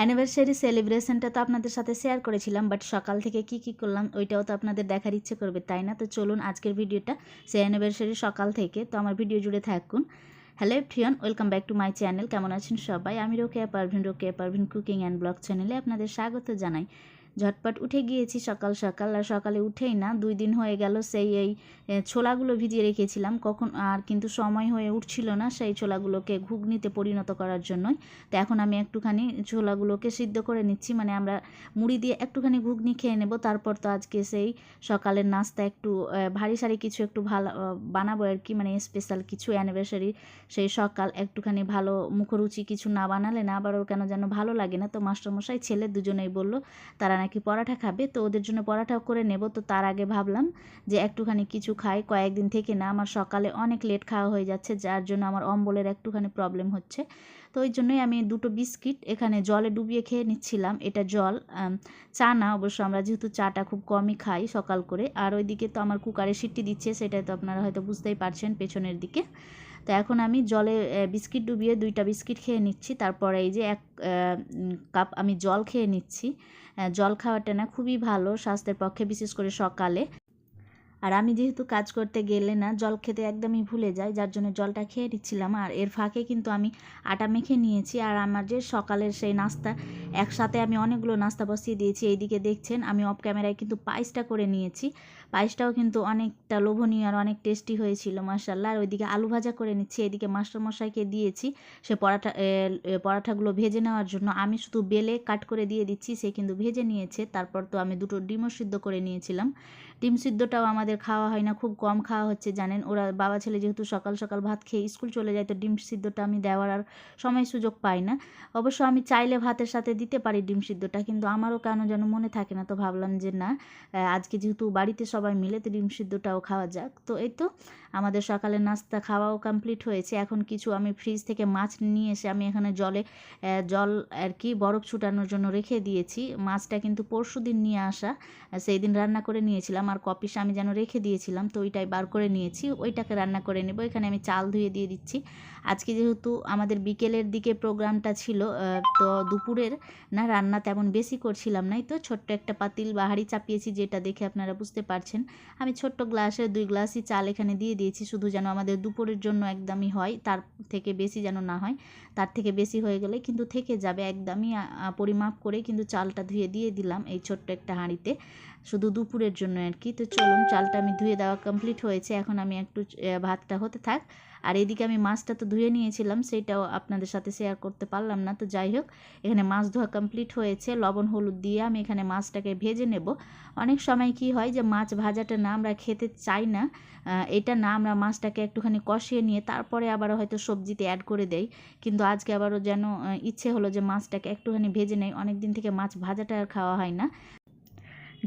Anniversary সেলিব্রেশনটা তো আপনাদের সাথে শেয়ার করেছিলাম বাট সকাল থেকে কি কি করলাম ওইটাও তো আপনাদের দেখার ইচ্ছে করবে, তাই না? তো চলুন আজকের ভিডিওটা সে অ্যানিভার্সারি সকাল থেকে, তো আমার ভিডিও জুড়ে থাকুন। Hello ফ্রিয়ন welcome back to my channel কেমন আছেন সবাই? আমি Rokeya Parvin Rokeya Parvin cooking and blog চ্যানেলে আপনাদের স্বাগত জানাই। ঝটপট উঠে গিয়েছি সকাল সকাল। আর সকালে উঠেই না, দুই দিন হয়ে গেল সেই এই ছোলাগুলো ভিজিয়ে রেখেছিলাম। কখন আর কিন্তু সময় হয়ে উঠছিল না সেই ছোলাগুলোকে ঘুগনিতে পরিণত করার জন্যই। তো এখন আমি একটুখানি ছোলাগুলোকে সিদ্ধ করে নিচ্ছি। মানে আমরা মুড়ি দিয়ে একটুখানি ঘুগনি খেয়ে নেব। তারপর তো আজকে সেই সকালের নাস্তা একটু ভারী সারি কিছু একটু ভালো বানাবো আর কি। মানে স্পেশাল কিছু অ্যানিভার্সারি সেই সকাল একটুখানি ভালো মুখরুচি কিছু না বানালে না আবার ওর কেন যেন ভালো লাগে না। তো মাস্টারমশাই ছেলে দুজনেই বলল, তারা নাকি পরাঠা খাবে? তো ওদের জন্য পরাঠাও করে নেব। তো তার আগে ভাবলাম যে একটুখানি কিছু খাই। কয়েকদিন থেকে না, আমার সকালে অনেক লেট খাওয়া হয়ে যাচ্ছে, যার জন্য আমার অম্বলের একটুখানি প্রবলেম হচ্ছে। তো ওই জন্যই আমি দুটো বিস্কিট এখানে জলে ডুবিয়ে খেয়ে নিচ্ছিলাম। এটা জল চা না, অবশ্য আমরা যেহেতু চাটা খুব কমই খাই সকাল করে। আর ওইদিকে তো আমার কুকারে সিটটি দিচ্ছে সেটা তো আপনারা হয়তো বুঝতেই পারছেন পেছনের দিকে। তো এখন আমি জলে বিস্কিট ডুবিয়ে দুইটা বিস্কিট খেয়ে নিচ্ছি। তারপরে এই যে এক কাপ আমি জল খেয়ে নিচ্ছি। জল খাওয়াটা না খুবই ভালো স্বাস্থ্যের পক্ষে, বিশেষ করে সকালে। আর আমি যেহেতু কাজ করতে গেলে না, জল খেতে একদমই ভুলে যাই, যার জন্য জলটা খেয়ে নিচ্ছিলাম। আর এর ফাঁকে কিন্তু আমি আটা মেখে নিয়েছি আর আমার যে সকালের সেই নাস্তা, একসাথে আমি অনেকগুলো নাস্তা বসিয়ে দিয়েছি। এইদিকে দেখছেন, আমি অফ ক্যামেরায় কিন্তু পায়েসটা করে নিয়েছি। পায়েসটাও কিন্তু অনেকটা লোভনীয় আর অনেক টেস্টি হয়েছিল মার্শাল্লাহ আর ওইদিকে আলু ভাজা করে নিচ্ছি, এদিকে মাস্টারমশাইকে দিয়েছি। সে পরাঠা পরাঠাগুলো ভেজে নেওয়ার জন্য আমি শুধু বেলে কাট করে দিয়ে দিচ্ছি, সে কিন্তু ভেজে নিয়েছে। তারপর তো আমি দুটো ডিমও সিদ্ধ করে নিয়েছিলাম। ডিম সিদ্ধটাও আমাদের খাওয়া হয় না, খুব কম খাওয়া হচ্ছে, জানেন? ওরা বাবা ছেলে যেহেতু সকাল সকাল ভাত খেয়ে স্কুল চলে যায়, তো ডিম সিদ্ধটা আমি দেওয়ার আর সময় সুযোগ পাই না। অবশ্য আমি চাইলে ভাতের সাথে দিতে পারি ডিম সিদ্ধটা, কিন্তু আমারও কেন যেন মনে থাকে না, তো ভাবলাম যে না আজকে যেহেতু বাড়িতে সবাই মিলে, তো ডিম সিদ্ধটাও খাওয়া যাক। তো এই তো, আমাদের সকালের নাস্তা খাওয়াও কমপ্লিট হয়েছে। এখন কিছু আমি ফ্রিজ থেকে মাছ নিয়ে এসে আমি এখানে জলে জল আর কি বরফ ছুটানোর জন্য রেখে দিয়েছি। মাছটা কিন্তু পরশু দিন নিয়ে আসা সেই দিন রান্না করে নিয়েছিলাম। আর কপিস আমি যেন রেখে দিয়েছিলাম, তো ওইটাই বার করে নিয়েছি। ওইটাকে রান্না করে নেব। এখানে আমি চাল ধুয়ে দিয়ে দিচ্ছি। আজকে যেহেতু আমাদের বিকেলের দিকে প্রোগ্রামটা ছিল তো দুপুরের না রান্না তেমন বেশি করছিলাম নাই, তো ছোট্ট একটা পাতিল বা হাঁড়ি চাপিয়েছি যেটা দেখে আপনারা বুঝতে পারছেন। আমি ছোট্ট গ্লাসে, দুই গ্লাসই চাল এখানে দিয়ে দিয়েছি, শুধু যেন আমাদের দুপুরের জন্য একদমই হয়, তার থেকে বেশি যেন না হয়, তার থেকে বেশি হয়ে গেলে কিন্তু থেকে যাবে একদমই পরিমাপ করে কিন্তু চালটা ধুয়ে দিয়ে দিলাম এই ছোট্ট একটা হাঁড়িতে। শুধু দুপুরের জন্য আর কি। তো চলুন, চালটা আমি ধুয়ে দেওয়া কমপ্লিট হয়েছে। এখন আমি একটু ভাতটা হতে থাক। আর এদিকে আমি মাছটা তো ধুয়ে নিয়েছিলাম, সেটাও আপনাদের সাথে শেয়ার করতে পারলাম না। তো যাই হোক, এখানে মাছ ধোয়া কমপ্লিট হয়েছে। লবণ, হলুদ দিয়ে আমি এখানে মাছটাকে ভেজে নেব। অনেক সময় কি হয় যে, মাছ ভাজাটা না আমরা খেতে চাই না এটা না আমরা মাছটাকে একটুখানি কষিয়ে নিয়ে তারপরে আবার হয়তো সবজিতে অ্যাড করে দেই। কিন্তু আজকে আবারও যেন ইচ্ছে হলো যে, মাছটাকে একটুখানি ভেজে নেই। অনেক দিন থেকে মাছ ভাজাটা আর খাওয়া হয় না।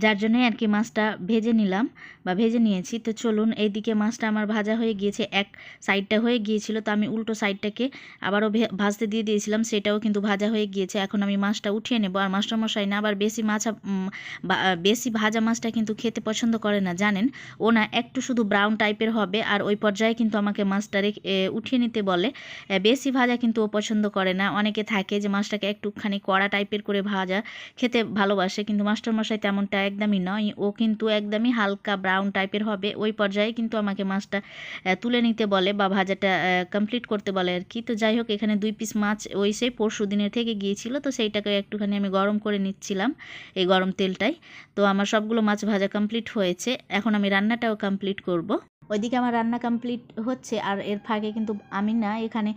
যার জন্যই আর কি মাছটা ভেজে নিলাম বা ভেজে নিয়েছি। তো চলুন, এইদিকে মাছটা আমার ভাজা হয়ে গিয়েছে, এক সাইডটা হয়ে গিয়েছিল। তো আমি উল্টো সাইডটাকে আবারও ভাজতে দিয়ে দিয়েছিলাম, সেটাও কিন্তু ভাজা হয়ে গিয়েছে। এখন আমি মাছটা উঠিয়ে নেব। আর মাস্টার মশাই না, আবার বেশি মাছ বেশি ভাজা মাছটা কিন্তু খেতে পছন্দ করে না, জানেন? ও না, একটু শুধু ব্রাউন টাইপের হবে। আর ওই পর্যায়ে কিন্তু আমাকে মাছটা রেখে উঠিয়ে নিতে বলে। বেশি ভাজা কিন্তু ও পছন্দ করে না। অনেকে থাকে যে মাছটাকে একটুখানি কড়া টাইপের করে ভাজা, খেতে ভালোবাসে। কিন্তু মাস্টারমশাই তেমনটা একদমই নয়। ও কিন্তু একদমই হালকা ব্রাউন টাইপের হবে। ওই পর্যায়ে কিন্তু আমাকে মাছটা তুলে নিতে বলে বা ভাজাটা কমপ্লিট করতে বলে আর কি। তো যাই হোক, এখানে দুই পিস মাছ ওই সেই পরশু দিনের থেকে গিয়েছিল। তো সেইটাকে একটুখানি আমি গরম করে নিচ্ছিলাম এই গরম তেলটাই। তো আমার সবগুলো মাছ ভাজা কমপ্লিট হয়েছে। এখন আমি রান্নাটাও কমপ্লিট করব। ওইদিকে আমার রান্না কমপ্লিট হচ্ছে আর এর ফাঁকে কিন্তু আমি না এখানে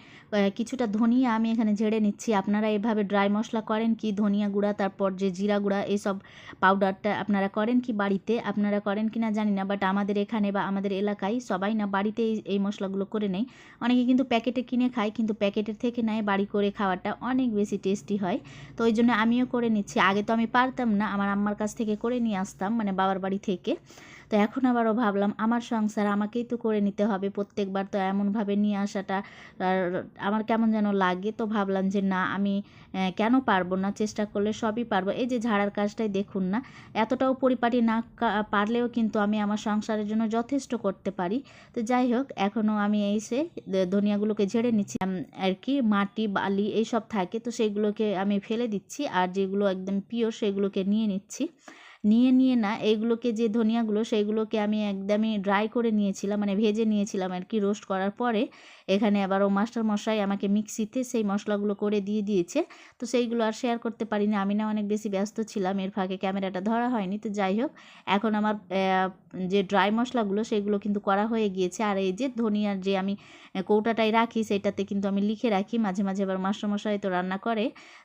কিছুটা ধনিয়া আমি এখানে ঝেড়ে নিচ্ছি। আপনারা এভাবে ড্রাই মশলা করেন কি ধনিয়া গুঁড়া, তারপর যে জিরা গুঁড়া এইসব পাউডারটা আপনারা করেন কি বাড়িতে? আপনারা করেন কি না জানি না বাট আমাদের এখানে বা আমাদের এলাকায় সবাই না বাড়িতে এই- মশলাগুলো করে নেয়। অনেকে কিন্তু প্যাকেটে কিনে খায়, কিন্তু প্যাকেটের থেকে নেয়, বাড়ি করে খাওয়াটা অনেক বেশি টেস্টি হয়। তো ওই জন্য আমিও করে নিচ্ছি। আগে তো আমি পারতাম না, আমার আম্মার কাছ থেকে করে নিয়ে আসতাম মানে বাবার বাড়ি থেকে। তো এখন আবারও ভাবলাম, আমার সংসার আমাকেই তো করে নিতে হবে। প্রত্যেকবার তো এমনভাবে নিয়ে আসাটা আমার কেমন যেন লাগে। তো ভাবলাম যে না, আমি কেন পারব না? চেষ্টা করলে সবই পারব। এই যে ঝাড়ার কাজটাই দেখুন না, এতটাও পরিপাটি না পারলেও কিন্তু আমি আমার সংসারের জন্য যথেষ্ট করতে পারি। তো যাই হোক, এখনও আমি এসে দ- ধনিয়াগুলোকে ঝেড়ে নিচ্ছি। আর কি, মাটি, বালি এইসব থাকে, তো সেগুলোকে আমি ফেলে দিচ্ছি। আর যেগুলো একদম পিওর সেগুলোকে নিয়ে নিচ্ছি। নিয়ে নিয়ে না এইগুলোকে যে ধনিয়াগুলো সেইগুলোকে আমি একদমই ড্রাই করে নিয়েছিলাম মানে ভেজে নিয়েছিলাম আর কি রোস্ট করার পরে এখানে আবার ও মাস্টার মশাই আমাকে মিক্সিতে সেই মশলাগুলো করে দিয়ে দিয়েছে। তো সেইগুলো আর শেয়ার করতে পারিনি আমি না অনেক বেশি ব্যস্ত ছিলাম এর ফাঁকে ক্যামেরাটা ধরা হয়নি। তো যাই হোক এখন আমার যে ড্রাই মশলাগুলো সেগুলো কিন্তু করা হয়ে গিয়েছে। আর এই যে ধনিয়ার যে আমি আহ, কৌটাটায় রাখি সেটাতে কিন্তু আমি লিখে রাখি। মাঝে মাঝে আবার মাস্টার মশাই তো রান্না করে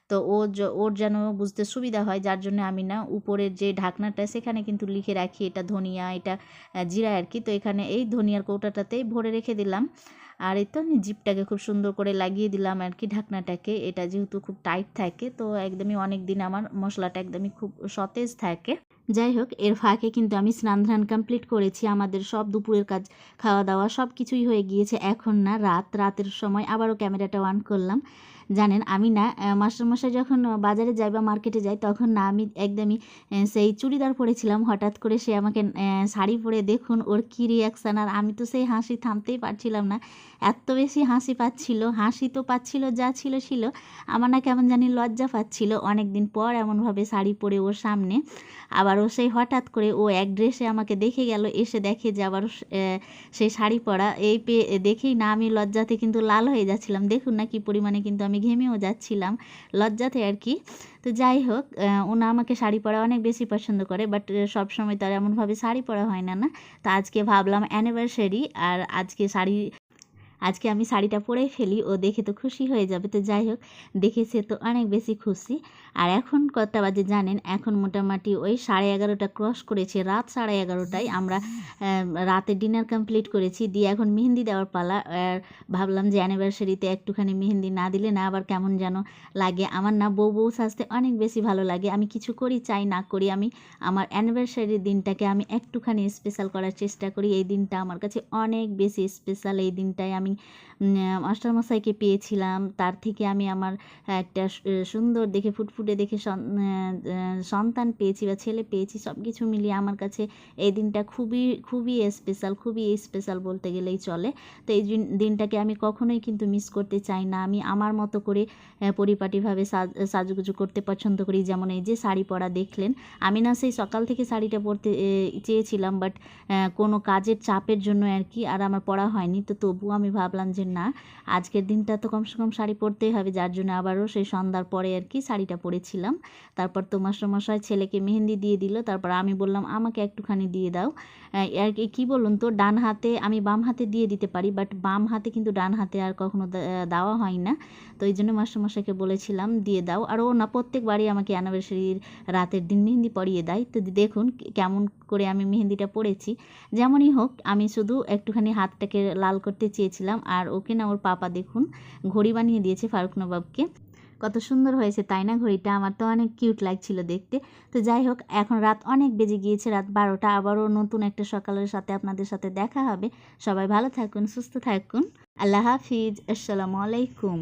তো ও ওর যেন বুঝতে সুবিধা হয় যার জন্য আমি না উপরের যে ঢাকনাটা সেখানে কিন্তু লিখে রাখি, এটা ধনিয়া, এটা জিরা আর কি। তো এখানে এই ধনিয়ার কৌটাটাতেই ভরে রেখে দিলাম। আর এই তো আমি জিপটাকে খুব সুন্দর করে লাগিয়ে দিলাম আর কি ঢাকনাটাকে। এটা যেহেতু খুব টাইট থাকে, তো একদমই অনেক দিন আমার মশলাটা একদমই খুব সতেজ থাকে। যাই হোক, এর ফাঁকে কিন্তু আমি স্নান ধান কমপ্লিট করেছি। আমাদের সব দুপুরের কাজ, খাওয়া দাওয়া সব কিছুই হয়ে গিয়েছে। এখন না, রাত, রাতের সময় আবারও ক্যামেরাটা অন করলাম। জানেন, আমি না মাস্টারমশাই যখন বাজারে যাই বা মার্কেটে যাই, তখন না আমি একদমই সেই চুড়িদার পরেছিলাম। হঠাৎ করে সে আমাকে শাড়ি পরে দেখুন, ওর কী রিয়াকশান আর আমি তো সেই হাসি থামতেই পারছিলাম না। এত বেশি হাসি পাচ্ছিল, হাসি তো পাচ্ছিল, যা ছিল ছিল। আমার না কেমন জানি লজ্জা পাচ্ছিল অনেক দিন পর এমনভাবে শাড়ি পরে ওর সামনে। আবার ও সেই হঠাৎ করে ও এক ড্রেসে আমাকে দেখে গেল, এসে দেখে যে আবার সেই শাড়ি পরা। এই পেয়ে দেখেই না আমি লজ্জাতে কিন্তু লাল হয়ে যাচ্ছিলাম। দেখুন না কি পরিমাণে কিন্তু আমি ঘেমেও যাচ্ছিলাম, লজ্জাতে আর কি। তো যাই হোক ওনা আমাকে শাড়ি পরা অনেক বেশি পছন্দ করে বাট সব সময় তো আর এমনভাবে শাড়ি পরা হয় না না? তো আজকে ভাবলাম অ্যানিভার্সারি আর আজকে শাড়ি আজকে আমি শাড়িটা পরেই ফেলি, ও দেখে তো খুশি হয়ে যাবে। তো যাই হোক, দেখে সে তো অনেক বেশি খুশি। আর এখন কতটা বাজে জানেন, এখন মোটামুটি ওই সাড়ে এগারোটা ক্রস করেছে, রাত সাড়ে এগারোটায় আমরা রাতে ডিনার কমপ্লিট করেছি, দিয়ে এখন মেহেন্দি দেওয়ার পালা। আর ভাবলাম যে অ্যানিভার্সারিতে একটুখানি মেহেন্দি না দিলে না আবার কেমন যেন লাগে। আমার না বউ বউ সাজতে অনেক বেশি ভালো লাগে। আমি কিছু করি, চাই না করি, আমি আমার অ্যানিভার্সারির দিনটাকে আমি একটুখানি স্পেশাল করার চেষ্টা করি। এই দিনটা আমার কাছে অনেক বেশি স্পেশাল এই দিনটায় আমি মাস্টারমশাইকে পেয়েছিলাম। তার থেকে আমি আমার একটা সুন্দর দেখে ফুটফুটে দেখে সন্তান পেয়েছি বা ছেলে পেয়েছি সব কিছু মিলিয়ে আমার কাছে এই দিনটা খুবই খুবই স্পেশাল খুবই স্পেশাল বলতে গেলেই চলে। তো এই দিন- দিনটাকে আমি কখনোই কিন্তু মিস করতে চাই না। আমি আমার মতো করে পরিপাটিভাবে সাজ, সাজুগুজু করতে পছন্দ করি। যেমন এই যে শাড়ি পরা দেখলেন। আমি না সেই সকাল থেকে শাড়িটা পরতে চেয়েছিলাম বাট কোনো কাজের চাপের জন্য আর কি, আর আমার পরা হয়নি। তো তবুও আমি ভাবলাম যে না, আজকের দিনটা তো কমসে কম শাড়ি পরতেই হবে, যার জন্য আবারও সেই সন্ধ্যার পরে আর কি শাড়িটা পরেছিলাম। তারপর তো মাস্টারমশাই ছেলেকে মেহেন্দি দিয়ে দিল, তারপর আমি বললাম, আমাকে একটুখানি দিয়ে দাও। আর কি- বলুন তো, ডান হাতে আমি বাম হাতে দিয়ে দিতে পারি, বাট বাম হাতে কিন্তু ডান হাতে আর কখনো দেওয়া হয় না। তো এই জন্য মাস্টারমশাইকে বলেছিলাম, দিয়ে দাও। আর ও না, প্রত্যেকবারই আমাকে অ্যানিভার্সারির রাতের দিন মেহেন্দি পরিয়ে দেয়। তো দেখুন কেমন করে আমি মেহেন্দিটা পরেছি। যেমনই হোক, আমি শুধু একটুখানি হাতটাকে লাল করতে চেয়েছিলাম। আর ওকে না ওর পাপা দেখুন ঘড়ি বানিয়ে দিয়েছে ফারুক নবাবকে। কত সুন্দর হয়েছে, তাই না ঘড়িটা? আমার তো অনেক কিউট লাগছিল দেখতে। তো যাই হোক, এখন রাত অনেক বেজে গিয়েছে, রাত বারোটা। আবারও নতুন একটা সকালের সাথে আপনাদের সাথে দেখা হবে। সবাই ভালো থাকুন, সুস্থ থাকুন। আল্লাহ হাফিজ। আসসালামু আলাইকুম।